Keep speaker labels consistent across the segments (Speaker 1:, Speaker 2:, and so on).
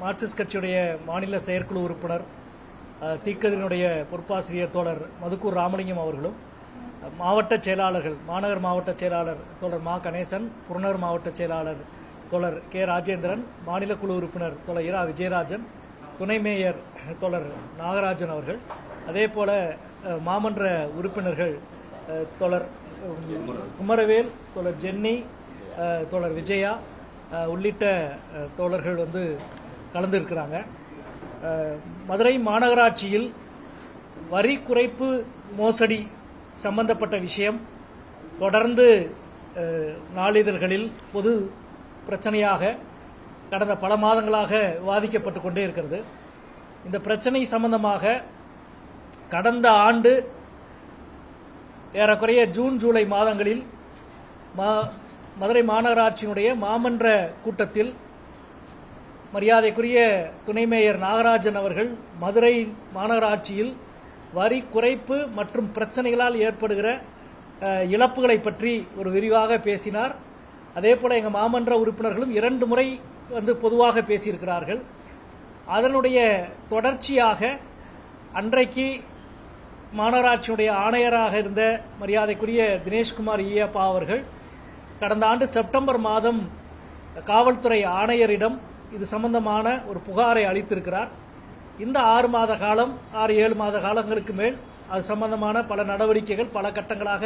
Speaker 1: Marxist கட்சியுடைய மாநில செயற்குழு உறுப்பினர் தீக்கதினுடைய பொறுப்பாசிரியர் தோழர் மதுக்கூர் ராமலிங்கம் அவர்களும் மாவட்ட செயலாளர்கள் மாநகர் மாவட்ட செயலாளர் தோழர் மா கணேசன் புறநகர் மாவட்ட செயலாளர் தோழர் கே ராஜேந்திரன் மாநில குழு உறுப்பினர் தோழர் இரா விஜயராஜன் துணை மேயர் தோழர் நாகராஜன் அவர்கள் அதே போல மாமன்ற உறுப்பினர்கள் தோழர் குமரவேல் தோழர் ஜென்னி தோழர் விஜயா உள்ளிட்ட தோழர்கள் வந்து கலந்துருக்கிறாங்க. மதுரை மாநகராட்சியில் வரி குறைப்பு மோசடி சம்பந்தப்பட்ட விஷயம். தொடர்ந்து நாளிதழ்களில் பொது பிரச்சனையாக கடந்த பல மாதங்களாக விவாதிக்கப்பட்டு கொண்டே இருக்கிறது. இந்த பிரச்சனை சம்பந்தமாக கடந்த ஆண்டு ஏறக்குறைய ஜூன் ஜூலை மாதங்களில் மா மதுரை மாநகராட்சியினுடைய மாமன்ற கூட்டத்தில் மரியாதைக்குரிய துணை மேயர் நாகராஜன் அவர்கள் மதுரை மாநகராட்சியில் வரி குறைப்பு மற்றும் பிரச்சனைகளால் ஏற்படுகிற இழப்புகளை பற்றி ஒரு விரிவாக பேசினார். அதே போல் எங்கள் மாமன்ற உறுப்பினர்களும் இரண்டு முறை வந்து பொதுவாக பேசியிருக்கிறார்கள். அதனுடைய தொடர்ச்சியாக அன்றைக்கு மாநகராட்சியுடைய ஆணையராக இருந்த மரியாதைக்குரிய தினேஷ்குமார் ஈயப்பா அவர்கள் கடந்த ஆண்டு செப்டம்பர் மாதம் காவல்துறை ஆணையரிடம் இது சம்பந்தமான ஒரு புகாரை அளித்திருக்கிறார். இந்த ஆறு மாத காலம் ஆறு ஏழு மாத காலங்களுக்கு மேல் அது சம்பந்தமான பல நடவடிக்கைகள் பல கட்டங்களாக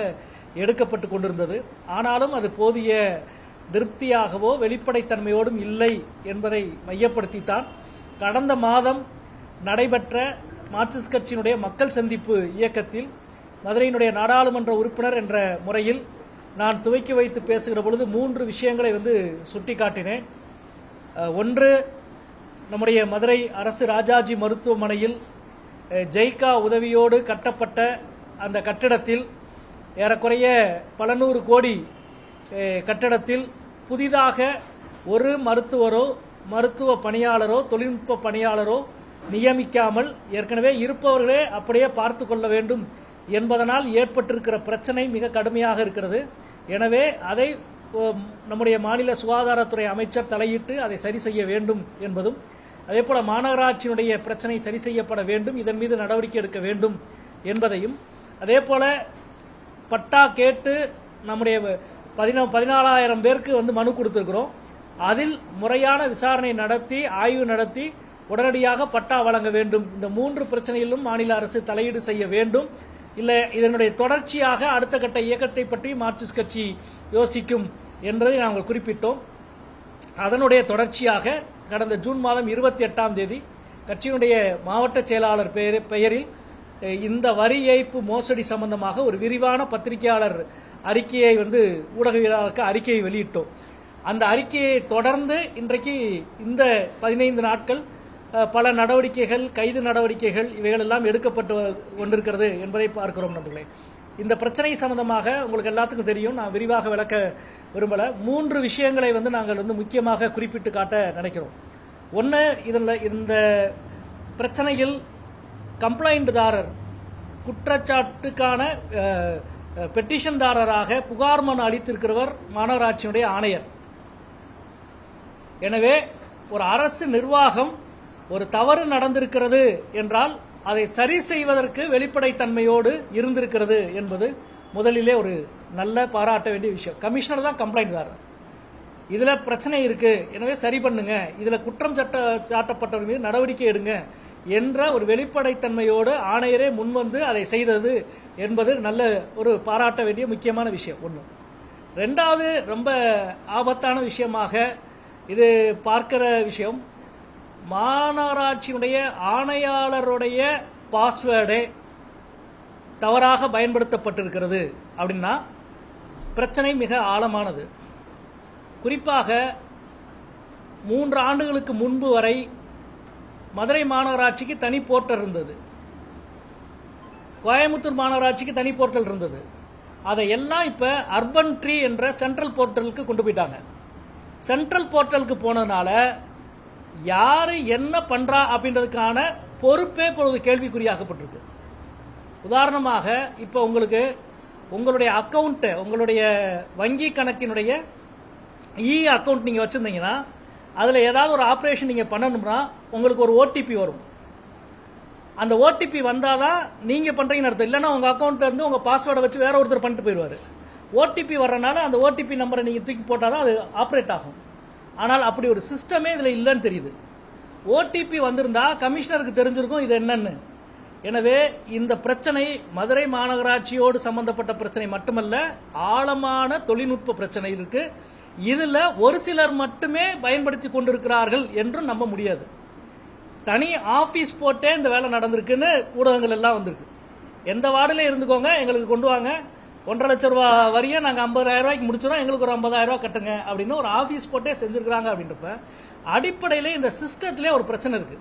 Speaker 1: எடுக்கப்பட்டு கொண்டிருந்தது. ஆனாலும் அது போதிய திருப்தியாகவோ வெளிப்படைத்தன்மையோடும் இல்லை என்பதை மையப்படுத்தித்தான். கடந்த மாதம் நடைபெற்ற மார்க்சிஸ்ட் கட்சியினுடைய மக்கள் சந்திப்பு இயக்கத்தில் மதுரையினுடைய நாடாளுமன்ற உறுப்பினர் என்ற முறையில் நான் துவக்கி வைத்து பேசுகிற பொழுது மூன்று விஷயங்களை வந்து சுட்டிக்காட்டினேன். ஒன்று நம்முடைய மதுரை அரசு ராஜாஜி மருத்துவமனையில் ஜெய்கா உதவியோடு கட்டப்பட்ட அந்த கட்டிடத்தில் ஏறக்குறைய பல நூறு கோடி கட்டடத்தில் கட்டிடத்தில் புதிதாக ஒரு மருத்துவரோ மருத்துவ பணியாளரோ தொழில்நுட்ப பணியாளரோ நியமிக்காமல் ஏற்கனவே இருப்பவர்களே அப்படியே பார்த்து கொள்ள வேண்டும் என்பதனால் ஏற்பட்டிருக்கிற பிரச்சனை மிக கடுமையாக இருக்கிறது. எனவே அதை நம்முடைய மாநில சுகாதாரத்துறை அமைச்சர் தலையிட்டு அதை சரி செய்ய வேண்டும் என்பதும் அதே போல மாநகராட்சியினுடைய பிரச்சனை சரி செய்யப்பட வேண்டும் இதன் மீது நடவடிக்கை எடுக்க வேண்டும் என்பதையும் அதே போல பட்டா கேட்டு நம்முடைய பதினா பதினாலாயிரம் பேருக்கு வந்து மனு கொடுத்துருக்குறோம். அதில் முறையான விசாரணை நடத்தி ஆய்வு நடத்தி உடனடியாக பட்டா வழங்க வேண்டும். இந்த மூன்று பிரச்சனையிலும் மாநில அரசு தலையீடு செய்ய வேண்டும். இல்லை இதனுடைய தொடர்ச்சியாக அடுத்த கட்ட இயக்கத்தை பற்றி மார்க்சிஸ்ட் கட்சி யோசிக்கும் என்பதை நாங்கள் குறிப்பிட்டோம். அதனுடைய தொடர்ச்சியாக கடந்த ஜூன் மாதம் இருபத்தி எட்டாம் தேதி கட்சியினுடைய மாவட்ட செயலாளர் பெயர் பெயரில் இந்த வரி ஏய்ப்பு மோசடி சம்பந்தமாக ஒரு விரிவான பத்திரிகையாளர் அறிக்கையை வந்து ஊடகவியலாளருக்கு அறிக்கையை வெளியிட்டோம். அந்த அறிக்கையை தொடர்ந்து இன்றைக்கு இந்த பதினைந்து நாட்கள் பல நடவடிக்கைகள் கைது நடவடிக்கைகள் இவைகள் எல்லாம் எடுக்கப்பட்டு கொண்டிருக்கிறது என்பதை பார்க்கிறோம் நண்பர்களே. இந்த பிரச்சனை சம்பந்தமாக உங்களுக்கு எல்லாத்துக்கும் தெரியும். நான் விரிவாக விளக்க விரும்பல. மூன்று விஷயங்களை வந்து நாங்கள் வந்து முக்கியமாக குறிப்பிட்டு காட்ட நினைக்கிறோம். ஒன்று இதில் இந்த பிரச்சனையில் கம்ப்ளைண்ட்தாரர் குற்றச்சாட்டுக்கான பெட்டிஷன்தாரராக புகார் மனு அளித்திருக்கிறவர் மாநகராட்சியினுடைய ஆணையர். எனவே ஒரு அரசு நிர்வாகம் ஒரு தவறு நடந்திருக்கிறது என்றால் அதை சரி செய்வதற்கு வெளிப்படைத்தன்மையோடு இருந்திருக்கிறது என்பது முதலிலே ஒரு நல்ல பாராட்ட வேண்டிய விஷயம். கமிஷனர் தான் கம்ப்ளைண்ட் தார் இதில் பிரச்சனை இருக்கு. எனவே சரி பண்ணுங்க. இதில் குற்றம் சட்ட சாட்டப்பட்டவர் மீது நடவடிக்கை எடுங்க என்ற ஒரு வெளிப்படைத்தன்மையோடு ஆணையரே முன்வந்து அதை செய்தது என்பது நல்ல ஒரு பாராட்ட வேண்டிய முக்கியமான விஷயம் ஒன்று ரெண்டாவது ரொம்ப ஆபத்தான விஷயமாக இது பார்க்கிற விஷயம். மாநகராட்சியினுடைய ஆணையாளருடைய பாஸ்வேர்டே தவறாக பயன்படுத்தப்பட்டிருக்கிறது அப்படின்னா பிரச்சனை மிக ஆழமானது. குறிப்பாக மூன்று ஆண்டுகளுக்கு முன்பு வரை மதுரை மாநகராட்சிக்கு தனி போர்ட்டல் இருந்தது. கோயம்புத்தூர் மாநகராட்சிக்கு தனி போர்ட்டல் இருந்தது. அதை எல்லாம் இப்போ அர்பன் ட்ரீ என்ற சென்ட்ரல் போர்ட்டலுக்கு கொண்டு போயிட்டாங்க. சென்ட்ரல் போர்ட்டலுக்கு போனதுனால யார் என்ன பண்ணுறா அப்படின்றதுக்கான பொறுப்பே இப்பொழுது கேள்விக்குறியாக்கப்பட்டிருக்கு. உதாரணமாக இப்போ உங்களுக்கு உங்களுடைய அக்கௌண்ட்டை உங்களுடைய வங்கி கணக்கினுடைய e இ அக்கவுண்ட் நீங்கள் வச்சுருந்தீங்கன்னா அதில் ஏதாவது ஒரு ஆப்ரேஷன் நீங்கள் பண்ணணும்னா உங்களுக்கு ஒரு ஓடிபி வரும். அந்த ஓடிபி வந்தால் தான் நீங்கள் பண்ணுறீங்கன்னு அர்த்தம். இல்லைன்னா உங்கள் அக்கௌண்ட்லேருந்து உங்கள் பாஸ்வேர்டை வச்சு வேற ஒருத்தர் பண்ணிட்டு போயிடுவார். ஓடிபி வர்றனால அந்த ஓடிபி நம்பரை நீங்கள் தூக்கி போட்டால் தான் அது ஆப்ரேட் ஆகும். ஆனால் அப்படி ஒரு சிஸ்டமே இதில் இல்லைன்னு தெரியுது. ஓடிபி வந்திருந்தா கமிஷனருக்கு தெரிஞ்சிருக்கும் இது என்னன்னு. எனவே இந்த பிரச்சனை மதுரை மாநகராட்சியோடு சம்பந்தப்பட்ட பிரச்சனை மட்டுமல்ல ஆழமான தொழில்நுட்ப பிரச்சனை இருக்கு. இதில் ஒரு சிலர் மட்டுமே பயன்படுத்தி கொண்டிருக்கிறார்கள் என்றும் நம்ப முடியாது. தனி ஆஃபீஸ் போட்டே இந்த வேலை நடந்திருக்குன்னு ஊடகங்கள் எல்லாம் வந்திருக்கு. எந்த வார்டில் இருந்துக்கோங்க எங்களுக்கு கொண்டு வாங்க. ஒன்றரை லட்ச ரூபா வரியை நாங்கள் ஐம்பதாயிரம் ரூபாய்க்கு முடிச்சிடும் எங்களுக்கு ஒரு ஐம்பதாயிரம் ரூபா கட்டுங்க அப்படின்னு ஒரு ஆஃபீஸ் போட்டே செஞ்சிருக்கிறாங்க அப்படின்றப்ப அடிப்படையில் இந்த சிஸ்டத்திலே ஒரு பிரச்சனை இருக்கு.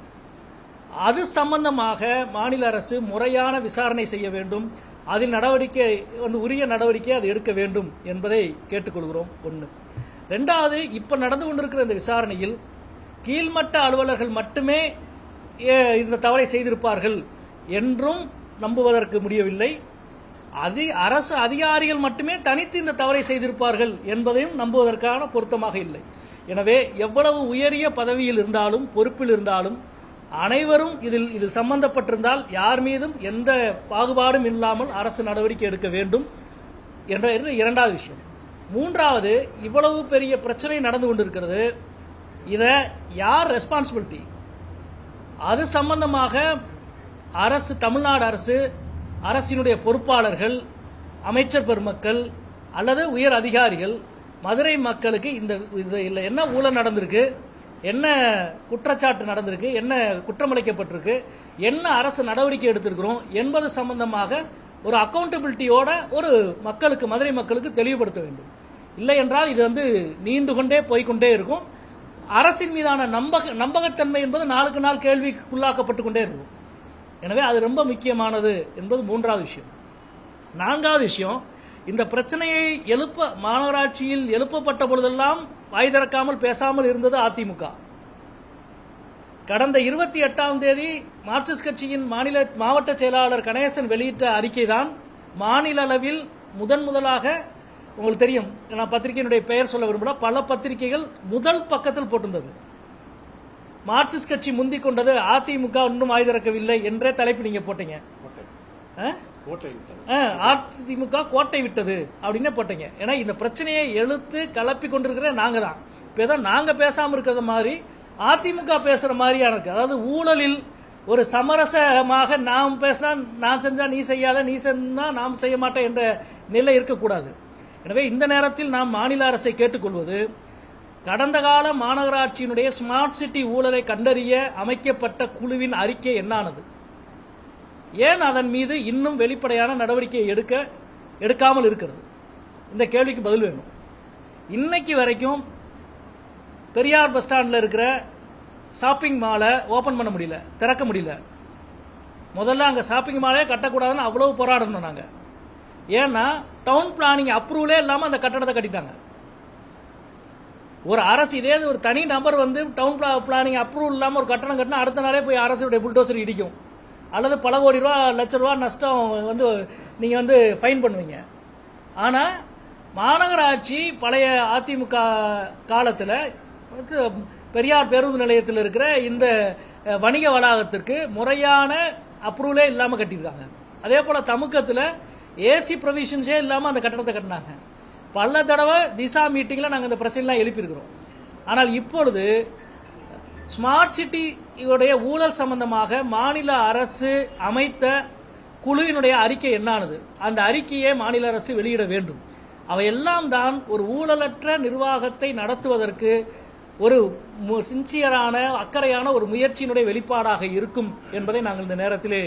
Speaker 1: அது சம்பந்தமாக மாநில அரசு முறையான விசாரணை செய்ய வேண்டும். அதில் நடவடிக்கை வந்து உரிய நடவடிக்கை அது எடுக்க வேண்டும் என்பதை கேட்டுக்கொள்கிறோம். ஒன்று ரெண்டாவது இப்போ நடந்து கொண்டிருக்கிற இந்த விசாரணையில் கீழ்மட்ட அலுவலர்கள் மட்டுமே ஏ, இந்த தவறை செய்திருப்பார்கள் என்றும் நம்புவதற்கு முடியவில்லை. அதி அரசு அதிகாரிகள் மட்டுமே தனித்து இந்த தவறை செய்திருப்பார்கள் என்பதையும் நம்புவதற்கான பொருத்தமாக இல்லை. எனவே எவ்வளவு உயரிய பதவியில் இருந்தாலும் பொறுப்பில் இருந்தாலும் அனைவரும் இதில் இது சம்பந்தப்பட்டிருந்தால் யார் மீதும் எந்த பாகுபாடும் இல்லாமல் அரசு நடவடிக்கை எடுக்க வேண்டும் என்ற இரண்டாவது விஷயம். மூன்றாவது இவ்வளவு பெரிய பிரச்சனை நடந்து கொண்டிருக்கிறது. இதை யார் ரெஸ்பான்சிபிலிட்டி அது சம்பந்தமாக அரசு தமிழ்நாடு அரசு அரசினுடைய பொறுப்பாளர்கள் அமைச்சர் பெருமக்கள் அல்லது உயர் அதிகாரிகள் மதுரை மக்களுக்கு இந்த இதில் என்ன ஊழல் நடந்திருக்கு என்ன குற்றச்சாட்டு நடந்திருக்கு என்ன குற்றமளிக்கப்பட்டிருக்கு என்ன அரசு நடவடிக்கை எடுத்திருக்கிறோம் என்பது சம்பந்தமாக ஒரு அக்கௌண்டபிலிட்டியோட ஒரு மக்களுக்கு மதுரை மக்களுக்கு தெளிவுபடுத்த வேண்டும். இல்லை என்றால் இது வந்து நீண்டு கொண்டே போய்க்கொண்டே இருக்கும். அரசின் மீதான நம்பக நம்பகத்தன்மை என்பது நாளுக்கு நாள் கேள்விக்குள்ளாக்கப்பட்டு கொண்டே இருக்கும். எனவே அது ரொம்ப முக்கியமானது என்பது மூன்றாவது விஷயம். நான்காவது விஷயம் இந்த பிரச்சனையை எழுப்ப மாநகராட்சியில் எழுப்பப்பட்ட பொழுதெல்லாம் வாய் திறக்காமல் பேசாமல் இருந்தது அதிமுக. கடந்த இருபத்தி எட்டாம் தேதி மார்க்சிஸ்ட் கட்சியின் மாநில மாவட்ட செயலாளர் கணேசன் வெளியிட்ட அறிக்கை தான் மாநில அளவில் முதன் முதலாக உங்களுக்கு தெரியும் நான் பத்திரிகையினுடைய பெயர் சொல்ல விரும்பல பல பத்திரிகைகள் முதல் பக்கத்தில் போட்டிருந்தது. மார்க்சிஸ்ட் கட்சி முந்திக் கொண்டது அதிமுக இன்னும் வாய் திறக்கவில்லை என்றே தலைப்பு நீங்க போட்டீங்க. அதிமுக கோட்டை விட்டது அப்படின்னு போட்டீங்க. ஏன்னா இந்த பிரச்சனையை எழுத்து கலப்பி கொண்டிருக்கிற நாங்க தான் இப்போ ஏதோ நாங்க பேசாம இருக்கிறது மாதிரி அதிமுக பேசுற மாதிரியா இருக்கு. அதாவது ஊழலில் ஒரு சமரசமாக நாம் பேசினா நான் செஞ்சா நீ செய்யாத நீ செஞ்சா நாம் செய்ய மாட்டேன் என்ற நிலை இருக்கக்கூடாது. எனவே இந்த நேரத்தில் நாம் மாநில அரசை கேட்டுக்கொள்வது கடந்த கால மாநகராட்சியினுடைய ஸ்மார்ட் சிட்டி ஊழலை கண்டறிய அமைக்கப்பட்ட குழுவின் அறிக்கை என்னானது? ஏன் அதன் மீது இன்னும் வெளிப்படையான நடவடிக்கை எடுக்க எடுக்காமல் இருக்கிறது? இந்த கேள்விக்கு பதில் வேணும். இன்னைக்கு வரைக்கும் பெரியார் பஸ் ஸ்டாண்டில் இருக்கிற ஷாப்பிங் மாலை ஓபன் பண்ண முடியல திறக்க முடியல. முதல்ல அங்கே ஷாப்பிங் மாலே கட்டக்கூடாதுன்னு அவ்வளவு போராடணும் நாங்கள் ஏன்னா டவுன் பிளானிங் அப்ரூவலே இல்லாமல் அந்த கட்டடத்தை கட்டிட்டாங்க. ஒரு அரசு இதே இது ஒரு தனி நபர் வந்து டவுன் பிளானிங் அப்ரூவல் இல்லாமல் ஒரு கட்டணம் கட்டினா அடுத்த நாளே போய் அரசுடைய புல்டோசர் இடிக்கும். அல்லது பல கோடி ரூபா லட்ச ரூபா நஷ்டம் வந்து நீங்கள் வந்து ஃபைன் பண்ணுவீங்க. ஆனால் மாநகராட்சி பழைய அதிமுக காலத்தில் பெரியார் பேருந்து நிலையத்தில் இருக்கிற இந்த வணிக வளாகத்திற்கு முறையான அப்ரூவலே இல்லாமல் கட்டியிருக்காங்க. அதே போல் தமுக்கத்தில் ஏசி ப்ரொவிஷன்ஸே இல்லாமல் அந்த கட்டணத்தை கட்டினாங்க. பல தடவை திசா மீட்டிங்கில் நாங்கள் இந்த பிரச்சனைலாம் எழுப்பியிருக்கிறோம். ஆனால் இப்பொழுது ஸ்மார்ட் சிட்டி உடைய ஊழல் சம்பந்தமாக மாநில அரசு அமைத்த குழுவினுடைய அறிக்கை என்னானது? அந்த அறிக்கையை மாநில அரசு வெளியிட வேண்டும். அவையெல்லாம் தான் ஒரு ஊழலற்ற நிர்வாகத்தை நடத்துவதற்கு ஒரு சின்சியரான அக்கறையான ஒரு முயற்சியினுடைய வெளிப்பாடாக இருக்கும் என்பதை நாங்கள் இந்த நேரத்திலே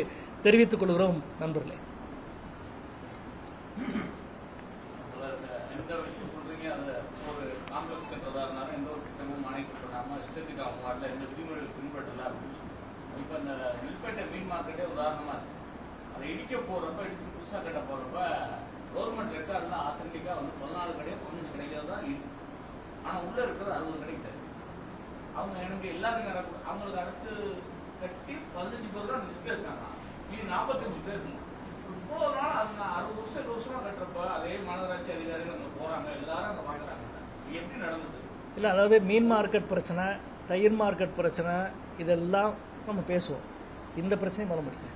Speaker 1: தெரிவித்துக் கொள்கிறோம் நண்பர்களே
Speaker 2: எந்த விஷயம் சொல்றீங்க அது ஒரு காங்கிரஸ் கட்டுறதா இருந்தாலும் எந்த ஒரு திட்டமும் அணைக்க பண்ணாம இஷ்டத்துக்கு அவங்க வாட்டில் எந்த விதிமுறைகள் பின்பற்றல அப்படின்னு சொல்லுவாங்க இப்போ இந்த நெல்பேட்டை மீன் மார்க்கெட்டே உதாரணமா இருக்கு அதை இடிக்க போறப்ப இடிச்சு புதுசா கட்ட போறப்ப கவர்மெண்ட் ரெக்கார்ட்ல ஆத்தன்டிக்கா வந்து பதினாலு கடையோ பதினஞ்சு கடைகள் தான் இருக்கு ஆனா உள்ள இருக்கிறது அறுபது கடை கிடையாது அவங்க எனக்கு நடக்கும். அவங்களுக்கு அடுத்து கட்டி பதினஞ்சு பேர் தான் லிஸ்ட்ல இருக்காங்க. இது நாற்பத்தஞ்சு பேர் இருந்தாங்க இவ்வளவு நாள் அது அறுபது வருஷம் இருபது வருஷமா கட்டுறப்ப அதே மாநகராட்சி அதிகாரிகள் அங்க போறாங்க. எல்லாரும் அங்க பாக்குறாங்க இது எப்படி நடந்தது?
Speaker 1: இல்லை அதாவது மீன் மார்க்கெட் பிரச்சனை தயிர் மார்க்கெட் பிரச்சனை இதெல்லாம் நம்ம பேசுவோம். இந்த பிரச்சனையும் பண்ண முடியும்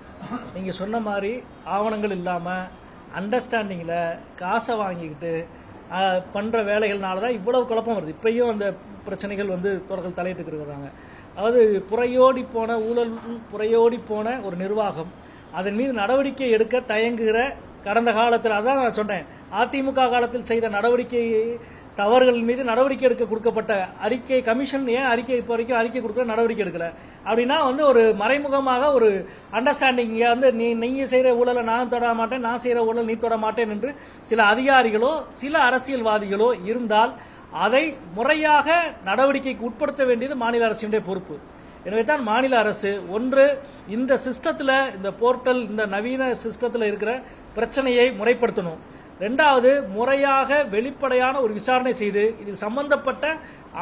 Speaker 1: நீங்கள் சொன்ன மாதிரி ஆவணங்கள் இல்லாமல் அண்டர்ஸ்டாண்டிங்கில் காசை வாங்கிக்கிட்டு பண்ணுற வேலைகள்னால தான் இவ்வளவு குழப்பம் வருது. இப்பயும் அந்த பிரச்சனைகள் வந்து தொடர்கள் தலையிட்டு இருக்கிறாங்க அதாவது புறையோடி போன ஊழல் புறையோடி போன ஒரு நிர்வாகம் அதன் மீது நடவடிக்கை எடுக்க தயங்குகிற கடந்த காலத்தில் அதான் நான் சொன்னேன் அதிமுக காலத்தில் செய்த நடவடிக்கை தவறுகள் மீது நடவடிக்கை எடுக்க கொடுக்கப்பட்ட அறிக்கை கமிஷன் ஏன் அறிக்கை இப்போ வரைக்கும் அறிக்கை கொடுக்க நடவடிக்கை எடுக்கல? அப்படின்னா வந்து ஒரு மறைமுகமாக ஒரு அண்டர்ஸ்டாண்டிங் வந்து நீ நீங்க செய்கிற ஊழலை நான் தொட மாட்டேன் நான் செய்கிற ஊழல் நீ தொட மாட்டேன் என்று சில அதிகாரிகளோ சில அரசியல்வாதிகளோ இருந்தால் அதை முறையாக நடவடிக்கைக்கு உட்படுத்த வேண்டியது மாநில அரசினுடைய பொறுப்பு. எனவே தான் மாநில அரசு ஒன்று இந்த சிஸ்டத்தில் இந்த போர்ட்டல் இந்த நவீன சிஸ்டத்தில் இருக்கிற பிரச்சனையை முறைப்படுத்தணும். ரெண்டாவது முறையாக வெளிப்படையான ஒரு விசாரணை செய்து இதில் சம்பந்தப்பட்ட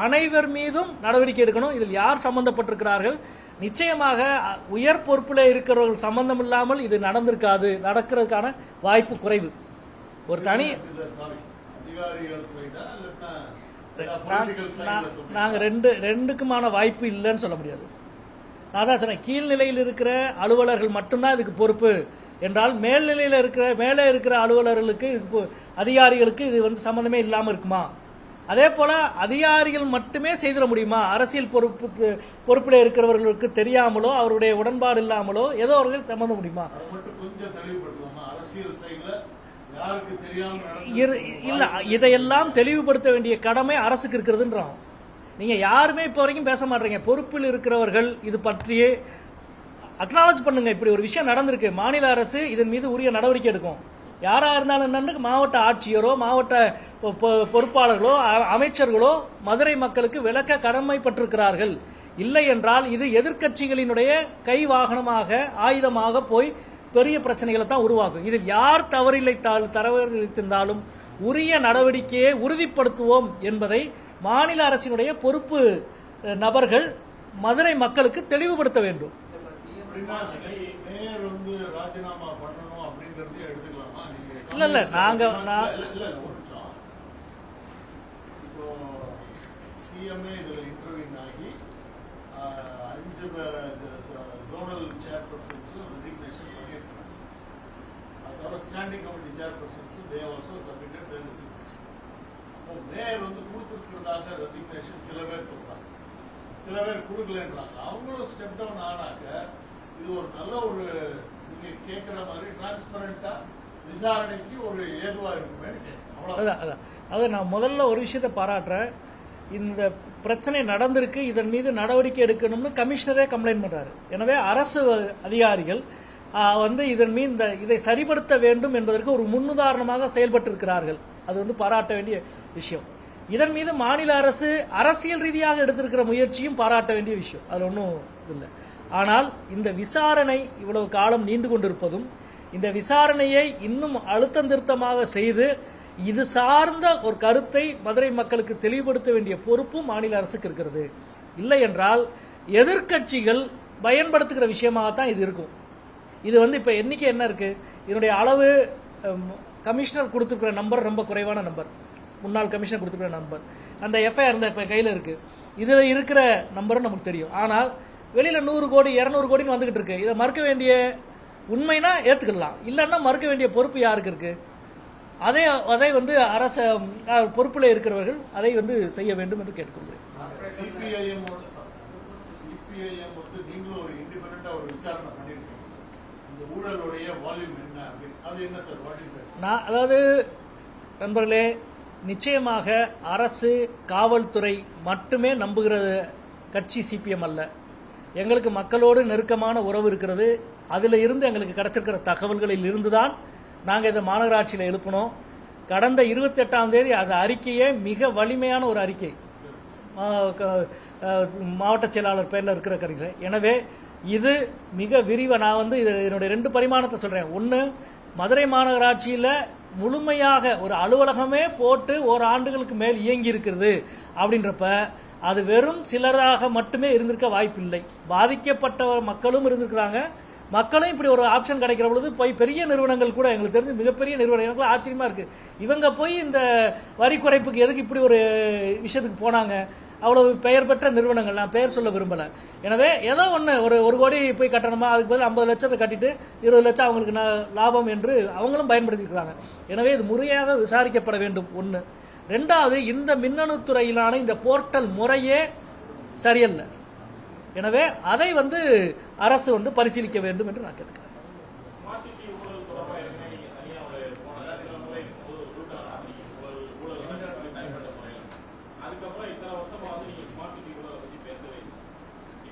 Speaker 1: அனைவர் மீதும் நடவடிக்கை எடுக்கணும். இதில் யார் சம்பந்தப்பட்டிருக்கிறார்கள்? நிச்சயமாக உயர் பொறுப்பில் இருக்கிறவர்கள் சம்பந்தம் இல்லாமல் இது நடந்திருக்காது நடக்கிறதுக்கான வாய்ப்பு குறைவு. ஒரு தனி
Speaker 3: அதிகாரிகள் சைடா இல்லைன்னா
Speaker 1: நாங்க-
Speaker 3: பொலிட்டிக்கல்
Speaker 1: நா-
Speaker 3: சைடுல
Speaker 1: நாங்க ரெண்டு ரெண்டுக்குமான வாய்ப்பு இல்லைன்னு சொல்ல முடியாது. நான் தான் சொன்னேன் கீழ்நிலையில் இருக்கிற அலுவலர்கள் மட்டும்தான் இதுக்கு பொறுப்பு. என்றால் மேல்நிலையில் இருக்கிற மேலே இருக்கிற அலுவலர்களுக்கு இதுக்கு அதிகாரிகளுக்கு இது வந்து சம்பந்தமே இல்லாமல் இருக்குமா? அதே போல அதிகாரிகள் மட்டுமே செய்திட முடியுமா? அரசியல் பொறுப்புக்கு பொறுப்பில் இருக்கிறவர்களுக்கு தெரியாமலோ அவருடைய உடன்பாடு இல்லாமலோ ஏதோ அவர்கள் சம்பந்த முடியுமா? இரு- இல்ல இதையெல்லாம் தெளிவுபடுத்த வேண்டிய கடமை அரசுக்கு இருக்கிறதுன்றான் நீங்க யாருமே இப்போ வரைக்கும் பேச மாட்டீங்க. பொறுப்பில் இருக்கிறவர்கள் இது பற்றியே அக்னாலஜ் பண்ணுங்க. இப்படி ஒரு விஷயம் நடந்திருக்கு. மாநில அரசு இதன் மீது உரிய நடவடிக்கை எடுக்கும். யாரா இருந்தாலும் என்னன்னு மாவட்ட ஆட்சியரோ மாவட்ட பொ- பொ- பொறுப்பாளர்களோ அமைச்சர்களோ மதுரை மக்களுக்கு விளக்க கடமைப்பட்டிருக்கிறார்கள். இல்லை என்றால் இது எதிர்க்கட்சிகளினுடைய கை வாகனமாக ஆயுதமாக போய் பெரிய பிரச்சனைகளை தான் உருவாக்கும். இதில் யார் தவறிழைத்தால் தவறிழைத்திருந்தாலும் உரிய நடவடிக்கையை உறுதிப்படுத்துவோம் என்பதை மாநில அரசினுடைய பொறுப்பு நபர்கள் மதுரை மக்களுக்கு தெளிவுபடுத்த வேண்டும். இல்ல, இல்ல, நாங்க-
Speaker 3: சிஎம்ஏ இதுல இன்டர்வியூ ஆகி அஞ்சு ஜோனல் சேர்பர்சன்ஸும் ரெசிக்னேஷன் பண்ணியிருக்காங்க. அதோட standing committee சேர்பர்சன்ஸும் they also submitted their resignation இப்போ மேயர் வந்து கொடுத்துருக்கிறதாக ரெசிக்னேஷன் சில பேர் சொல்றாங்க. சில பேர் கொடுக்கலன்றாங்க. அவங்களும் ஸ்டெப் டவுன் ஆனாக்க இது ஒரு நல்ல ஒரு நீங்க கேட்கிற மாதிரி டிரான்ஸ்பரண்டா விசாரணைக்கு ஒரு ஏதுவாக இருக்குமே அவ்வளவு
Speaker 1: அதான் அதான். அதான் நான் முதல்ல ஒரு விஷயத்தை பாராட்டுறேன். இந்த பிரச்சனை நடந்திருக்கு இதன் மீது நடவடிக்கை எடுக்கணும்னு கமிஷனரே கம்ப்ளைண்ட் பண்றாரு. எனவே அரசு அதிகாரிகள் வந்து இதன் மீது இந்த இதை சரிப்படுத்த வேண்டும் என்பதற்கு ஒரு முன்னுதாரணமாக செயல்பட்டிருக்கிறார்கள். அது வந்து பாராட்ட வேண்டிய விஷயம். இதன் மீது மாநில அரசு அரசியல் ரீதியாக எடுத்திருக்கிற முயற்சியும் பாராட்ட வேண்டிய விஷயம். அது ஒன்றும் இல்லை. ஆனால் இந்த விசாரணை இவ்வளவு காலம் நீண்டு கொண்டிருப்பதும் இந்த விசாரணையை இன்னும் அழுத்தம் திருத்தமாக செய்து இது சார்ந்த ஒரு கருத்தை மதுரை மக்களுக்கு தெளிவுபடுத்த வேண்டிய பொறுப்பும் மாநில அரசுக்கு இருக்கிறது. இல்லை என்றால் எதிர்க்கட்சிகள் பயன்படுத்துகிற விஷயமாகத்தான் இது இருக்கும். இது வந்து இப்போ எண்ணிக்கை என்ன இருக்கு? இதனுடைய அளவு கமிஷனர் கொடுத்துருக்குற நம்பர் ரொம்ப குறைவான நம்பர். முன்னாள் கமிஷனர் கொடுத்துருக்குற நம்பர். அந்த எஃப்ஐஆர் இந்த இப்போ கையில் இருக்கு. இதில் இருக்கிற நம்பரும் நமக்கு தெரியும். ஆனால் வெளியில் நூறு கோடி இரநூறு கோடின்னு வந்துகிட்டு இருக்கு. இதை மறுக்க வேண்டிய உண்மைனா ஏற்றுக்கலாம் இல்லைன்னா மறுக்க வேண்டிய பொறுப்பு யாருக்கு இருக்குது அதை அதை வந்து அரச பொறுப்பில் இருக்கிறவர்கள் அதை வந்து செய்ய வேண்டும் என்று கேட்டுக்கொள்கிறேன். நான் அதாவது நண்பர்களே நிச்சயமாக அரசு காவல்துறை மட்டுமே நம்புகிற கட்சி சிபிஎம் அல்ல. எங்களுக்கு மக்களோடு நெருக்கமான உறவு இருக்கிறது. அதில் இருந்து எங்களுக்கு கிடைச்சிருக்கிற தகவல்களில் இருந்து தான் நாங்கள் இதை மாநகராட்சியில் எழுப்பினோம் கடந்த இருபத்தெட்டாம் தேதி அது அறிக்கையே மிக வலிமையான ஒரு அறிக்கை. மாவட்ட செயலாளர் பேரில் இருக்கிற கருங்க எனவே இது மிக விரிவாக நான் வந்து இது என்னுடைய ரெண்டு பரிமாணத்தை சொல்கிறேன் ஒன்று மதுரை மாநகராட்சியில் முழுமையாக ஒரு அலுவலகமே போட்டு ஒரு ஆண்டுகளுக்கு மேல் இயங்கி இருக்கிறது அப்படின்றப்ப அது வெறும் சிலராக மட்டுமே இருந்திருக்க வாய்ப்பில்லை. பாதிக்கப்பட்ட மக்களும் இருந்திருக்கிறாங்க. மக்களும் இப்படி ஒரு ஆப்ஷன் கிடைக்கிற பொழுது போய் பெரிய நிறுவனங்கள் கூட எங்களுக்கு தெரிஞ்சு மிகப்பெரிய நிறுவனம் எனக்கு ஆச்சரியமா இருக்கு. இவங்க போய் இந்த வரி குறைப்புக்கு எதுக்கு இப்படி ஒரு விஷயத்துக்கு போனாங்க? அவ்வளவு பெயர் பெற்ற நிறுவனங்கள் நான் பெயர் சொல்ல விரும்பல. எனவே ஏதோ ஒன்று ஒரு ஒரு கோடி போய் கட்டணுமா? அதுக்கு பதில் ஐம்பது லட்சத்தை கட்டிட்டு இருபது லட்சம் அவங்களுக்கு நான் லாபம் என்று அவங்களும் பயன்படுத்திக்கிறாங்க எனவே இது முறையாக விசாரிக்கப்பட வேண்டும் ஒன்று ரெண்டாவது இந்த மின்னணு துறையிலான இந்த போர்ட்டல் முறையே சரியல்ல. எனவே அதை வந்து அரசு வந்து பரிசீலிக்க வேண்டும் என்று நான் கேட்கிறேன்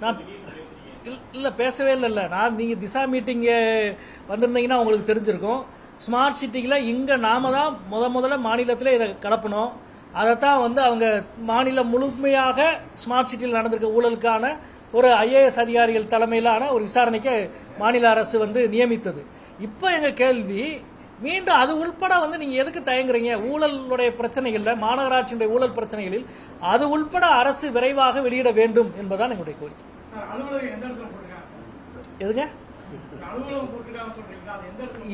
Speaker 4: நான் பேசவே இல்லை
Speaker 1: நான் பேசவே இல்லைல்ல நான் நீங்கள் திசா மீட்டிங்கு வந்திருந்தீங்கன்னா உங்களுக்கு தெரிஞ்சிருக்கும். ஸ்மார்ட் சிட்டியில் இங்கே நாம தான் முத முதல்ல மாநிலத்தில் இதை கலப்பணும். அதைத்தான் வந்து அவங்க மாநிலம் முழுமையாக ஸ்மார்ட் சிட்டியில் நடந்திருக்க ஊழலுக்கான ஒரு ஐஏஎஸ் அதிகாரிகள் தலைமையிலான ஒரு விசாரணைக்கு மாநில அரசு வந்து நியமித்தது. இப்போ எங்க கேள்வி மீண்டும் அது உள்பட வந்து நீங்க எதுக்கு தயங்குறீங்க? ஊழலுடைய பிரச்சனைகள்ல மாநகராட்சியுடைய ஊழல் பிரச்சனைகளில் அது உள்பட அரசு விரைவாக வெளியிட வேண்டும் என்பதுதான் எங்களுடைய கோரிக்கை. எதுங்க?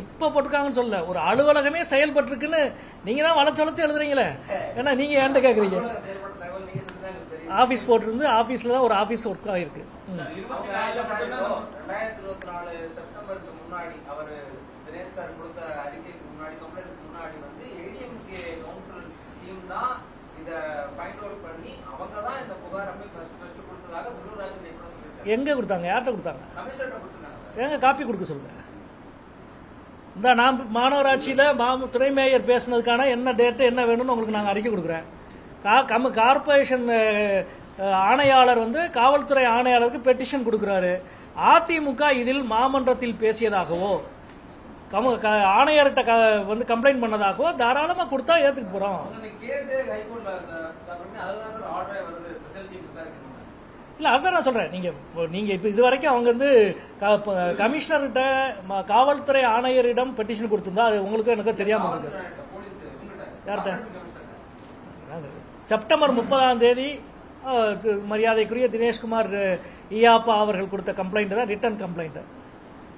Speaker 1: இப்ப போட்டிருக்காங்கன்னு சொல்ல ஒரு அலுவலகமே செயல்பட்டிருக்குன்னு நீங்க தான் வளைச்சு வளைச்சு எழுதுறீங்களே. ஏன்னா நீங்க ஏன்ட்ட கேக்குறீங்க? ஆபீஸ் போட்டிருந்து ஆபீஸ்ல தான் ஒரு ஆபீஸ் ஒர்க் ம்.
Speaker 5: சொல்லியிருக்காரு
Speaker 1: எங்க கொடுத்தாங்க? யார்கிட்ட கொடுத்தாங்க? ஏங்க காப்பி கொடுக்க சொல்லுங்க. இந்த நான் மாநகராட்சியில மாம துணை மேயர் பேசுனதுக்கான என்ன டேட்டு என்ன வேணும்னு உங்களுக்கு நாங்கள் அறிக்கை கொடுக்குறேன். கா கம கார்பரேஷன் ஆணையாளர் வந்து காவல்துறை ஆணையாளருக்கு பெட்டிஷன் கொடுக்குறாரு. அதிமுக இதில் மாமன்றத்தில் பேசியதாகவோ கம க- ஆணையர்கிட்ட க வந்து கம்ப்ளைண்ட் பண்ணதாகவோ தாராளமாக கொடுத்தா ஏற்றுக்கு போகிறோம்
Speaker 5: அதுதான்
Speaker 1: இல்லை அதான் நான் சொல்கிறேன் நீங்கள் இப்போ நீங்கள் இப்போ இது வரைக்கும் அவங்க வந்து க- கமிஷனர்கிட்ட ம- காவல்துறை ஆணையரிடம் பெட்டிஷன் கொடுத்துருந்தா அது உங்களுக்கு எனக்கு தெரியாமல் இருக்கு யார்கிட்ட? செப்டம்பர் முப்பதாம் தேதி மரியாதைக்குரிய தினேஷ்குமார் இயாப்பா அவர்கள் கொடுத்த கம்ப்ளைண்ட் தான் ரிட்டன் கம்ப்ளைண்ட்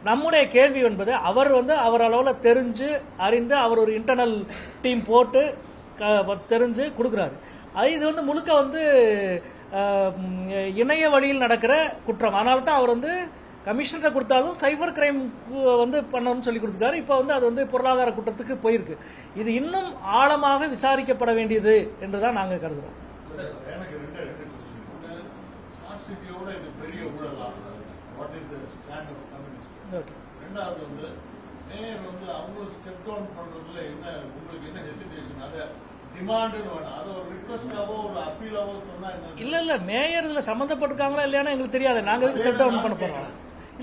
Speaker 1: நம்முடைய கேள்வி என்பது அவர் வந்து அவர் அளவில் தெரிஞ்சு அறிந்து அவர் ஒரு இன்டர்னல் டீம் போட்டு க- தெரிஞ்சு கொடுக்குறாரு. அது இது வந்து முழுக்க வந்து இணைய வழியில் நடக்கிற குற்றம். அதனால தான் அவர் வந்து கமிஷனரை கொடுத்தாலும் சைபர் கிரைம் வந்து பண்ணணும்னு சொல்லி கொடுத்துருக்காரு இப்போ வந்து அது வந்து பொருளாதார குற்றத்துக்கு போயிருக்கு. இது இன்னும் ஆழமாக விசாரிக்கப்பட வேண்டியது என்று தான் நாங்கள் ஓகே
Speaker 3: ரெண்டாவது வந்து மேயர் வந்து அவங்களும் ஸ்டெப் டவுன் பண்றதுல என்ன உங்களுக்கு என்ன ஹெசிடேஷன் அதை
Speaker 1: இல்ல இல்ல மேயர் இதுல சம்மந்தப்பட்டிருக்காங்களா இல்லையான்னு எங்களுக்கு தெரியாது. நாங்க ஸ்டெப் டவுன் பண்ண போறோம்?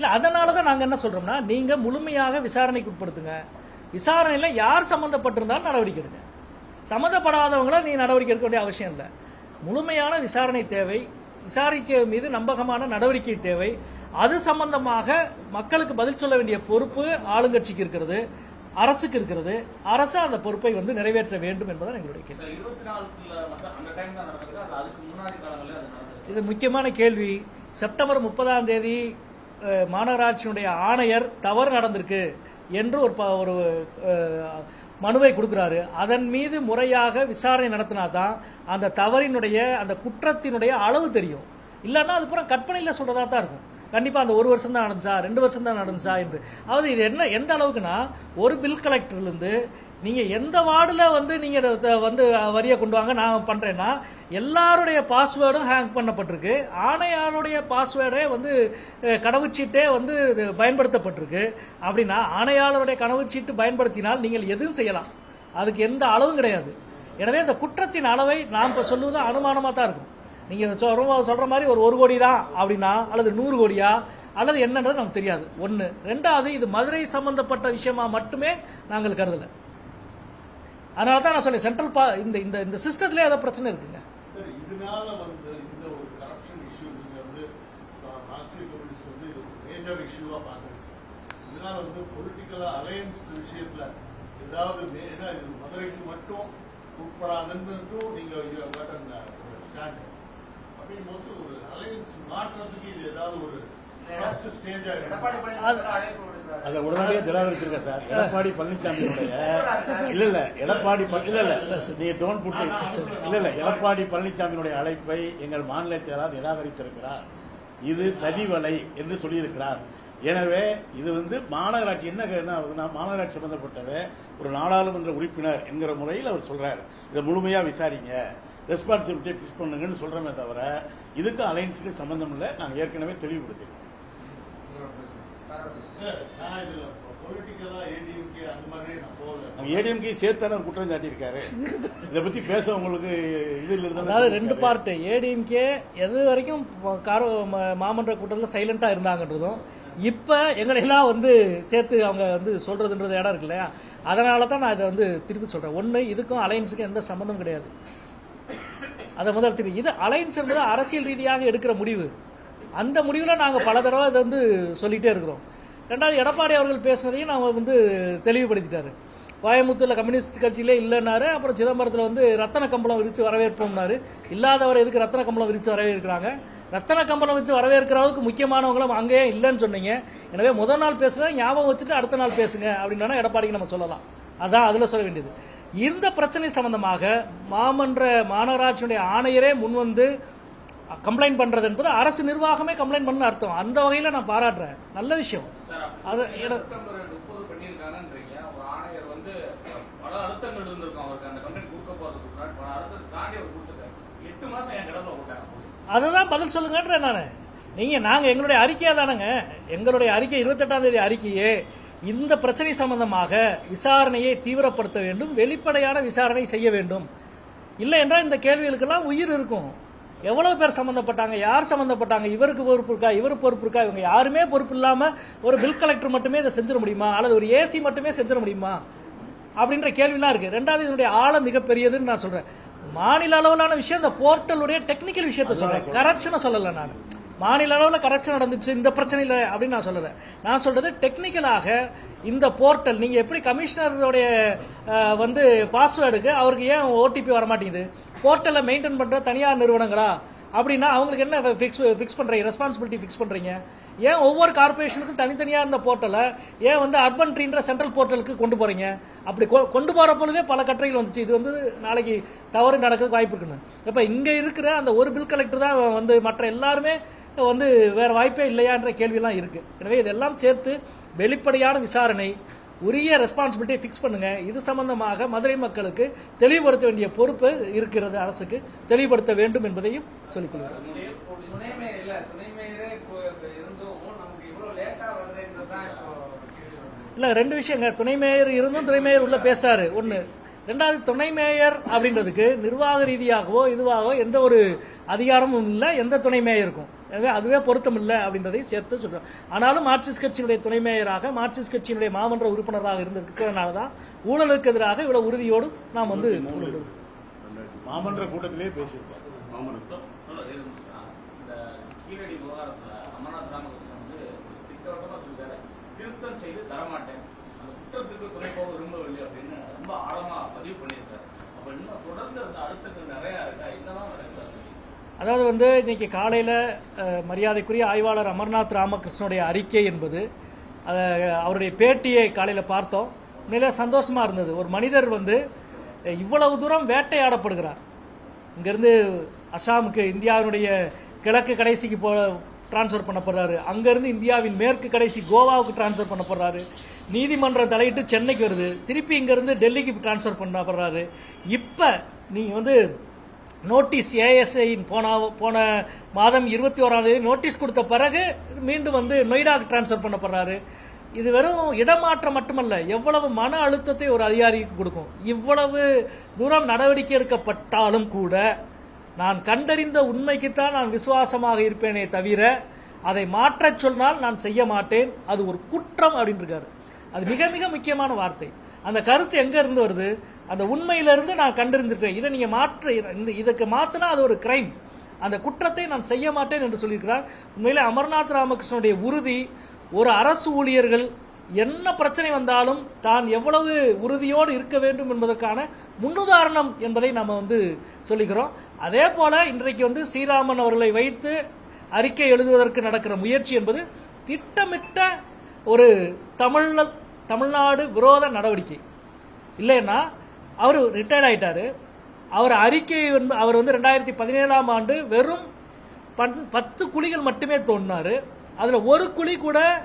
Speaker 1: இல்ல அதனால தான் நாங்க என்ன சொல்றோம்னா நீங்க முழுமையாக விசாரணைக்கு உட்படுத்துங்க. விசாரணையில யார் சம்பந்தப்பட்டிருந்தாலும் நடவடிக்கை எடுங்க. சம்மந்தப்படாதவங்கள நீ நடவடிக்கை எடுக்க வேண்டிய அவசியம் இல்லை. முழுமையான விசாரணை தேவை. விசாரிக்க மீது நம்பகமான நடவடிக்கை தேவை. அது சம்பந்தமாக மக்களுக்கு பதில் சொல்ல வேண்டிய பொறுப்பு ஆளுங்கட்சிக்கு இருக்கிறது அரசுக்கு இருக்கிறது. அரசு அந்த பொறுப்பை வந்து நிறைவேற்ற வேண்டும் என்பதுதான் எங்களுடைய கேள்வி. இது முக்கியமான கேள்வி. செப்டம்பர் முப்பதாம் தேதி மாநகராட்சியினுடைய ஆணையர் தவறு நடந்திருக்கு என்று ஒரு ப- ஒரு மனுவை கொடுக்குறாரு. அதன் மீது முறையாக விசாரணை நடத்தினா தான் அந்த தவறினுடைய அந்த குற்றத்தினுடைய அளவு தெரியும். இல்லைன்னா அது பூரா கற்பனையில் சொல்கிறதா தான் இருக்கும். கண்டிப்பாக அந்த ஒரு வருஷம் தான் நடந்துச்சா ரெண்டு வருஷம் தான் நடந்துச்சா என்று. அதாவது இது என்ன எந்த அளவுக்குன்னா ஒரு பில் கலெக்டர்லேருந்து நீங்கள் எந்த வார்டில் வந்து நீங்கள் வந்து வரியை கொண்டு வாங்க நான் பண்ணுறேன்னா எல்லாருடைய பாஸ்வேர்டும் ஹேங் பண்ணப்பட்டிருக்கு. ஆணையாருடைய பாஸ்வேர்டே வந்து கனவுச்சீட்டே கடவுச்சீட்டே வந்து இது பயன்படுத்தப்பட்டிருக்கு. அப்படின்னா ஆணையாளருடைய கடவுச்சீட்டு பயன்படுத்தினால் நீங்கள் எதுவும் செய்யலாம். அதுக்கு எந்த அளவும் கிடையாது. எனவே இந்த குற்றத்தின் அளவை நாம் இப்போ சொல்லுவது அனுமானமாக தான் இருக்கும். நீங்கள் சொல்கிற சொல்கிற மாதிரி ஒரு ஒரு கோடி தான் அப்படின்னா அல்லது நூறு கோடியா அல்லது என்னன்றது நமக்கு தெரியாது. ஒன்று ரெண்டாவது இது மதுரை சம்பந்தப்பட்ட விஷயமா மட்டுமே நாங்கள் கருதலை. அதனால தான் நான் சொன்னேன் சென்ட்ரல் பா இந்த இந்த இந்த சிஸ்டத்திலே ஏதோ பிரச்சனை இருக்குங்க.
Speaker 3: சரி இதனால வந்து இந்த ஒரு கரப்ஷன் இஷ்யூ நீங்கள் வந்து மார்க்சிஸ்ட் கம்யூனிஸ்ட் வந்து இது மேஜர் இஷ்யூவாக பாக்குறீங்க இதனால வந்து பொலிட்டிக்கல் அலையன்ஸ் விஷயத்தில் ஏதாவது மே- ஏன்னா இது மதுரைக்கு மட்டும் உட்படாதுன்னு நீங்கள் ஸ்டாண்ட் uh, அப்படிங்கும்போது ஒரு அலையன்ஸ் மாற்றுறதுக்கு இது ஏதாவது ஒரு
Speaker 5: ஏன்னா
Speaker 6: அதை உடனடியாக நிராகரிச்சிருக்கேன் சார். எடப்பாடி பழனிசாமியுடைய இல்ல இல்ல எடப்பாடி பழ- இல்ல இல்ல. நீங்க டோன் புட்டு இல்ல இல்ல எடப்பாடி பழனிசாமியினுடைய அழைப்பை எங்கள் மாநில செயலாளர் நிராகரித்திருக்கிறார். இது சதிவலை என்று சொல்லியிருக்கிறார். எனவே இது வந்து மாநகராட்சி என்ன ஆகுதுன்னா, மாநகராட்சி சம்பந்தப்பட்டது ஒரு நாடாளுமன்ற உறுப்பினர் என்கிற முறையில் அவர் சொல்றாரு. இதை முழுமையா விசாரிங்க. ரெஸ்பான்சிபிலிட்டியை பிக்ஸ் பண்ணுங்கன்னு சொல்றமே தவிர இதுக்கு அலைன்ஸுக்கு சம்பந்தம் இல்லை. நாங்கள் ஏற்கனவே தெளிவுபடுத்திருக்கோம்.
Speaker 3: ஏடிஎம்கே
Speaker 6: சேர்த்தான குற்றம் சாட்டியிருக்காரு. இதை பத்தி பேச உங்களுக்கு இது இல்லை
Speaker 1: அதாவது ரெண்டு பார்ட்டு. ஏடிஎம்கே எது வரைக்கும் கார மாமன்ற கூட்டத்தில் சைலண்டா இருந்தாங்கன்றதும் இப்ப எங்களை எல்லாம் வந்து சேர்த்து அவங்க வந்து சொல்றதுன்றது இடம் இருக்கு இல்லையா? அதனால தான் நான் இதை வந்து திருப்பி சொல்றேன். ஒன்று இதுக்கும் அலையன்ஸுக்கும் எந்த சம்மந்தம் கிடையாது. அதை முதல் திருப்பி. இது அலையன்ஸ் என்பது அரசியல் ரீதியாக எடுக்கிற முடிவு. அந்த முடிவில் நாங்கள் பல தடவை இதை வந்து சொல்லிகிட்டே இருக்கிறோம். ரெண்டாவது எடப்பாடி அவர்கள் பேசுனதையும் நாம் வந்து தெளிவுபடுத்திட்டாரு. கோயம்புத்தூர்ல கம்யூனிஸ்ட் கட்சியிலே இல்லைன்னாரு அப்புறம் சிதம்பரத்தில் வந்து ரத்தன கம்பளம் விரித்து வரவேற்போம்னாரு. இல்லாதவர் எதுக்கு ரத்தன கம்பளம் விரித்து வரவேற்கிறாங்க? ரத்தன கம்பளம் வச்சு வரவேற்கிற அளவுக்கு முக்கியமானவங்களும் அங்கேயே இல்லைன்னு சொன்னீங்க. எனவே முதல் நாள் பேசுகிறத ஞாபகம் வச்சுட்டு அடுத்த நாள் பேசுங்க அப்படின்னா எடப்பாடிக்கு நம்ம சொல்லலாம். அதான் அதில் சொல்ல வேண்டியது. இந்த பிரச்சனை சம்பந்தமாக மாமன்ற மாநகராட்சியுடைய ஆணையரே முன்வந்து கம்ப்ளைண்ட் பண்றது என்பது அரசு நிர்வாகமே கம்ப்ளைண்ட் பண்ண அர்த்தம். அந்த வகையில நான் பாராட்டுறேன். நல்ல விஷயம். அது அதுதான் பதில் சொல்லுங்கன்றேன் நான். நீங்க நாங்க எங்களுடைய அறிக்கையா தானங்க. எங்களுடைய அறிக்கை இருபத்தெட்டாம் தேதி அறிக்கையே இந்த பிரச்சனை சம்பந்தமாக விசாரணையை தீவிரப்படுத்த வேண்டும். வெளிப்படையான விசாரணை செய்ய வேண்டும். இல்லை என்றால் இந்த கேள்விகளுக்கெல்லாம் உயிர் இருக்கும். எவ்வளவு பேர் சம்பந்தப்பட்டாங்க யார் சம்பந்தப்பட்டாங்க இவருக்கு பொறுப்பு இருக்கா இவரு பொறுப்பு இருக்கா இவங்க யாருமே பொறுப்பு இல்லாம ஒரு பில் கலெக்டர் மட்டுமே இதை செஞ்சிட முடியுமா? அல்லது ஒரு ஏசி மட்டுமே செஞ்சிட முடியுமா? அப்படின்ற கேள்விலாம் இருக்கு. ரெண்டாவது இதனுடைய ஆழம் மிகப்பெரியதுன்னு நான் சொல்றேன். மாநில அளவிலான விஷயம் இந்த போர்ட்டலுடைய டெக்னிக்கல் விஷயத்தை சொல்றேன். கரப்ஷனை சொல்லல நான். மாநில அளவில் கரப்ஷன் நடந்துச்சு இந்த பிரச்சனை இல்லை அப்படின்னு நான் சொல்லலை. நான் சொல்றது டெக்னிக்கலாக இந்த போர்ட்டல் நீங்க எப்படி கமிஷனருடைய வந்து பாஸ்வேர்டுக்கு அவருக்கு ஏன் ஓடிபி வர மாட்டேங்குது போர்ட்டலை மெயின்டைன் பண்ற தனியார் நிறுவனங்களா? அப்படின்னா அவங்களுக்கு என்ன ஃபிக்ஸ் ஃபிக்ஸ் பண்ணுறீங்க ரெஸ்பான்சிபிலிட்டி ஃபிக்ஸ் பண்ணுறீங்க ஏன் ஒவ்வொரு கார்பரேஷனுக்கும் தனித்தனியாக இருந்த போர்ட்டலை ஏன் வந்து அர்பன் ட்ரீன்ற சென்ட்ரல் போர்ட்டலுக்கு கொண்டு போகிறீங்க அப்படி கொ- கொண்டு போகிற பொழுதே பல கட்டுரைகள் வந்துச்சு. இது வந்து நாளைக்கு தவறு நடக்க வாய்ப்பு இருக்குன்னு. இப்போ இங்கே இருக்கிற அந்த ஒரு பில் கலெக்டர் தான் வந்து மற்ற எல்லாருமே வந்து வேறு வாய்ப்பே இல்லையான்ற கேள்வியெல்லாம் இருக்குது எனவே இதெல்லாம் சேர்த்து வெளிப்படையான விசாரணை உரிய ரெஸ்பான்சிபிலிட்டியை ஃபிக்ஸ் பண்ணுங்கள் இது சம்பந்தமாக மதுரை மக்களுக்கு தெளிவுபடுத்த வேண்டிய பொறுப்பு இருக்கிறது அரசுக்கு. தெளிவுபடுத்த வேண்டும் என்பதையும் சொல்லிக்கொள்கிறேன்
Speaker 5: இல்லை
Speaker 1: ரெண்டு விஷயங்க. துணை மேயர் இருந்தும் துணை மேயர் உள்ள பேசுறாரு. ஒன்று ரெண்டாவது துணை மேயர் அப்படின்றதுக்கு நிர்வாக ரீதியாகவோ இதுவாகவோ எந்த ஒரு அதிகாரமும் இல்லை. எந்த துணை மேயருக்கும்? எனவே அதுவே பொருத்தம் இல்லை அப்படின்றதை சேர்த்து சொல்றோம் ஆனாலும் மார்க்சிஸ்ட் கட்சியினுடைய துணை மேயராக மார்க்சிஸ்ட் கட்சியினுடைய மாமன்ற உறுப்பினராக இருந்திருக்கிறதுனால தான் ஊழலுக்கு எதிராக இவ்வளவு உறுதியோடு நாம் வந்து
Speaker 6: மாமன்ற
Speaker 2: கீழடி விவகாரத்துல அமர்நாத் ராமகிருஷ்ணன் வந்து சொல்லிட்டாரு. திருத்தம் செய்து தரமாட்டேன். அந்த குற்றத்துக்கு துணை போக விரும்பவில்லை அப்படின்னு ரொம்ப ஆழமா பதிவு பண்ணியிருக்காரு. அப்ப இன்னும் தொடர்ந்து அந்த அழுத்தங்கள் நிறைய இருக்கா? இதெல்லாம்
Speaker 1: அதாவது வந்து இன்னைக்கு காலையில் மரியாதைக்குரிய ஆய்வாளர் அமர்நாத் ராமகிருஷ்ணனுடைய அறிக்கை என்பது அவருடைய பேட்டியை காலையில் பார்த்தோம். உண்மையிலே சந்தோஷமாக இருந்தது. ஒரு மனிதர் வந்து இவ்வளவு தூரம் வேட்டையாடப்படுகிறார். இங்கேருந்து அசாமுக்கு இந்தியாவினுடைய கிழக்கு கடைசிக்கு போ டிரான்ஸ்ஃபர் பண்ணப்படுறாரு. அங்கேருந்து இந்தியாவின் மேற்கு கடைசி கோவாவுக்கு டிரான்ஸ்ஃபர் பண்ணப்படுறாரு. நீதிமன்றம் தலையிட்டு சென்னைக்கு வருது. திருப்பி இங்கேருந்து டெல்லிக்கு டிரான்ஸ்ஃபர் பண்ணப்படுறாரு. இப்போ நீங்கள் வந்து நோட்டீஸ் ஏஎஸ்ஐ போன போன மாதம் இருபத்தி ஓராம் தேதி நோட்டீஸ் கொடுத்த பிறகு மீண்டும் வந்து நொய்டாக்கு டிரான்ஸ்ஃபர் பண்ணப்படுறாரு. இது வெறும் இடமாற்றம் மட்டுமல்ல எவ்வளவு மன அழுத்தத்தை ஒரு அதிகாரிக்கு கொடுக்கும். இவ்வளவு தூரம் நடவடிக்கை எடுக்கப்பட்டாலும் கூட நான் கண்டறிந்த உண்மைக்குத்தான் நான் விசுவாசமாக இருப்பேனே தவிர அதை மாற்றச் சொன்னால் நான் செய்ய மாட்டேன். அது ஒரு குற்றம் அப்படின்னு இருக்காரு அது மிக மிக முக்கியமான வார்த்தை. அந்த கருத்து எங்க இருந்து வருது? அந்த உண்மையிலிருந்து நான் கண்டறிஞ்சிருக்கேன் இதை நீங்கள் மாற்ற இந்த இதுக்கு மாற்றினா அது ஒரு கிரைம் அந்த குற்றத்தை நான் செய்ய மாட்டேன் என்று சொல்லியிருக்கிறார். உண்மையிலே அமர்நாத் ராமகிருஷ்ணனுடைய உறுதி ஒரு அரசு ஊழியர்கள் என்ன பிரச்சனை வந்தாலும் தான் எவ்வளவு உறுதியோடு இருக்க வேண்டும் என்பதற்கான முன்னுதாரணம் என்பதை நம்ம வந்து சொல்லிக்கிறோம். அதே போல இன்றைக்கு வந்து ஸ்ரீராமன் அவர்களை வைத்து அறிக்கை எழுதுவதற்கு நடக்கிற முயற்சி என்பது திட்டமிட்ட ஒரு தமிழ் தமிழ்நாடு விரோத நடவடிக்கை. இல்லைன்னா அவர் ரிட்டையர்ட் ஆயிட்டாரு. அவர் அறிக்கை வந்து அவர் வந்து ரெண்டாயிரத்தி பதினேழாம் ஆண்டு வெறும் பன்- பத்து குழிகள் மட்டுமே தோண்டினாரு. அதில் ஒரு குழி கூட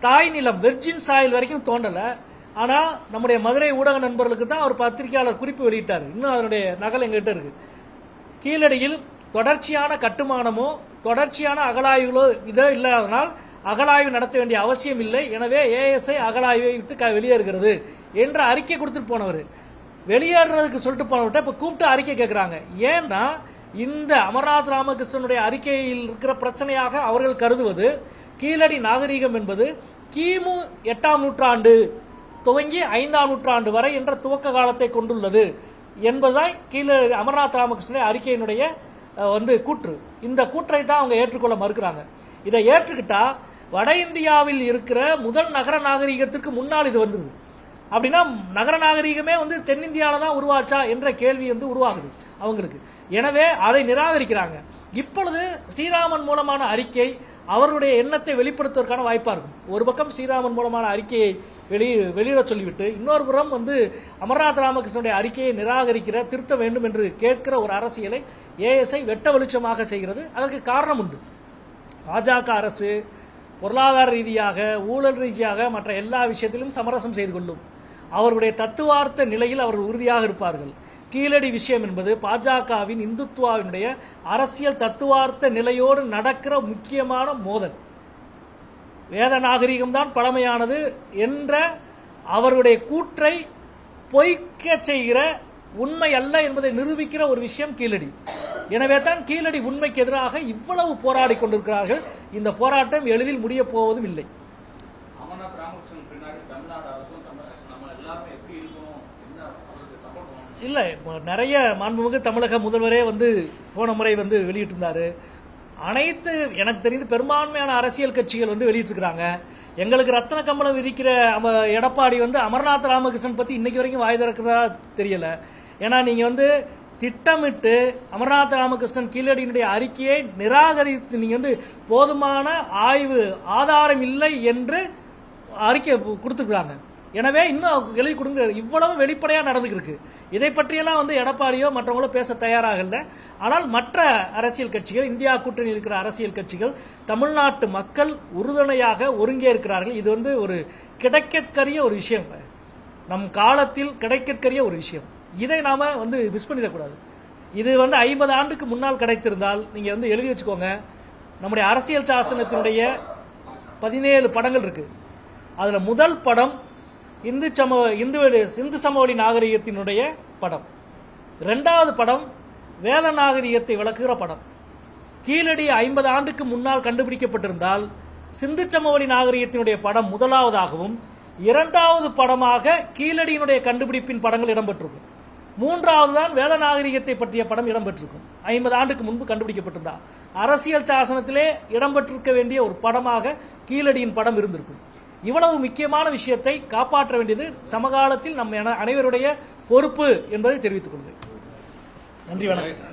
Speaker 1: தாய் நிலம் வெர்ஜின் சாயில் வரைக்கும் தோண்டலை. ஆனால் நம்முடைய மதுரை ஊடக நண்பர்களுக்கு தான் அவர் பத்திரிகையாளர் குறிப்பு வெளியிட்டார். இன்னும் அதனுடைய நகல் எங்ககிட்ட இருக்கு. கீழடியில் தொடர்ச்சியான கட்டுமானமோ தொடர்ச்சியான அகலாய்வுகளோ இதோ இல்லாதனால் அகலாய்வு நடத்த வேண்டிய அவசியம் இல்லை. எனவே ஏஎஸ்ஐ அகலாய்வை விட்டு க- வெளியேறுகிறது என்ற அறிக்கை கொடுத்துட்டு போனவர். வெளியேறதுக்கு சொல்லிட்டு போனவர்கிட்ட இப்போ கூப்பிட்டு அறிக்கை கேட்குறாங்க ஏன்னா இந்த அமர்நாத் ராமகிருஷ்ணனுடைய அறிக்கையில் இருக்கிற பிரச்சனையாக அவர்கள் கருதுவது கீழடி நாகரீகம் என்பது கிமு எட்டாம் நூற்றாண்டு துவங்கி ஐந்தாம் நூற்றாண்டு வரை என்ற துவக்க காலத்தை கொண்டுள்ளது என்பதுதான் கீழே அமர்நாத் ராமகிருஷ்ணனுடைய அறிக்கையினுடைய வந்து கூற்று. இந்த கூற்றை தான் அவங்க ஏற்றுக்கொள்ள மறுக்கிறாங்க. இதை ஏற்றுக்கிட்டா வட இந்தியாவில் இருக்கிற முதல் நகர நாகரிகத்திற்கு முன்னால் இது வந்தது. அப்படின்னா நகர நாகரிகமே வந்து தென்னிந்தியாவில் தான் உருவாச்சா என்ற கேள்வி வந்து உருவாகுது அவங்களுக்கு. எனவே அதை நிராகரிக்கிறாங்க. இப்பொழுது ஸ்ரீராமன் மூலமான அறிக்கை அவருடைய எண்ணத்தை வெளிப்படுத்துவதற்கான வாய்ப்பாக இருக்கும். ஒரு பக்கம் ஸ்ரீராமன் மூலமான அறிக்கையை வெளி வெளியிட சொல்லிவிட்டு இன்னொரு புறம் வந்து அமர்நாத் ராமகிருஷ்ணனுடைய அறிக்கையை நிராகரிக்கிற திருத்த வேண்டும் என்று கேட்கிற ஒரு அரசியலை ஏஎஸ்ஐ வெட்ட வெளிச்சமாக செய்கிறது. அதற்கு காரணம் உண்டு. பாஜக அரசு பொருளாதார ரீதியாக ஊழல் ரீதியாக மற்ற எல்லா விஷயத்திலும் சமரசம் செய்து கொள்ளும். அவருடைய தத்துவார்த்த நிலையில் அவர்கள் உறுதியாக இருப்பார்கள். கீழடி விஷயம் என்பது பாஜகவின் இந்துத்துவாவினுடைய அரசியல் தத்துவார்த்த நிலையோடு நடக்கிற முக்கியமான மோதல். வேத நாகரிகம் தான் பழமையானது என்ற அவருடைய கூற்றை பொய்க்க செய்கிற உண்மை அல்ல என்பதை நிரூபிக்கிற ஒரு விஷயம் கீழடி. எனவே தான் கீழடி உண்மைக்கு எதிராக இவ்வளவு போராடி கொண்டிருக்கிறார்கள். இந்த போராட்டம் எளிதில் முடியப் போவதும் இல்லை. இல்ல நிறைய மாண்புமிகு தமிழக முதல்வரே வந்து போன முறை வந்து வெளியிட்டிருந்தாரு. அனைத்து எனக்கு தெரிந்து பெரும்பான்மையான அரசியல் கட்சிகள் வந்து வெளியிட்டிருக்கிறாங்க. எங்களுக்கு ரத்தன கம்பளம் விதிக்கிற எடப்பாடி வந்து அமர்நாத் ராமகிருஷ்ணன் பத்தி இன்னைக்கு வரைக்கும் வாய் திறக்கிறதா தெரியல. ஏன்னா நீங்க வந்து திட்டமிட்டு அமர்நாத் ராமகிருஷ்ணன் கீழடியினுடைய அறிக்கையை நிராகரித்து நீங்க வந்து போதுமான ஆய்வு ஆதாரம் இல்லை என்று அறிக்கை கொடுத்துருக்காங்க. எனவே இன்னும் எழுதி கொடுங்க. இவ்வளவு வெளிப்படையாக நடந்துக்கிருக்கு இதை பற்றியெல்லாம் வந்து எடப்பாடியோ மற்றவங்களோ பேச தயாராகல. ஆனால் மற்ற அரசியல் கட்சிகள் இந்தியா கூட்டணி இருக்கிற அரசியல் கட்சிகள் தமிழ்நாட்டு மக்கள் உறுதுணையாக ஒருங்கே இருக்கிறார்கள். இது வந்து ஒரு கிடைக்கற்கரிய ஒரு விஷயம். நம் காலத்தில் கிடைக்கற்கரிய ஒரு விஷயம். இதை நாம் வந்து மிஸ் பண்ணிடக்கூடாது. இது வந்து ஐம்பது ஆண்டுக்கு முன்னால் கிடைத்திருந்தால் நீங்கள் வந்து எழுதி வச்சுக்கோங்க. நம்முடைய அரசியல் சாசனத்தினுடைய பதினேழு படங்கள் இருக்குது அதில் முதல் படம் இந்து சம இந்து இந்து சமவெளி நாகரிகத்தினுடைய படம். ரெண்டாவது படம் வேத நாகரிகத்தை விளக்குகிற படம். கீழடி ஐம்பது ஆண்டுக்கு முன்னால் கண்டுபிடிக்கப்பட்டிருந்தால் சிந்து சமவெளி நாகரிகத்தினுடைய படம் முதலாவதாகவும் இரண்டாவது படமாக கீழடியினுடைய கண்டுபிடிப்பின் படங்கள் இடம்பெற்றிருக்கும். மூன்றாவது தான் வேத நாகரிகத்தை பற்றிய படம் இடம்பெற்றிருக்கும். ஐம்பது ஆண்டுக்கு முன்பு கண்டுபிடிக்கப்பட்டிருந்தா. அரசியல் சாசனத்திலே இடம்பெற்றிருக்க வேண்டிய ஒரு படமாக கீழடியின் படம் இருந்திருக்கும். இவ்வளவு முக்கியமான விஷயத்தை காப்பாற்ற வேண்டியது சமகாலத்தில் நம் அனைவருடைய பொறுப்பு என்பதை தெரிவித்துக் கொள்கிறேன். நன்றி வணக்கம்.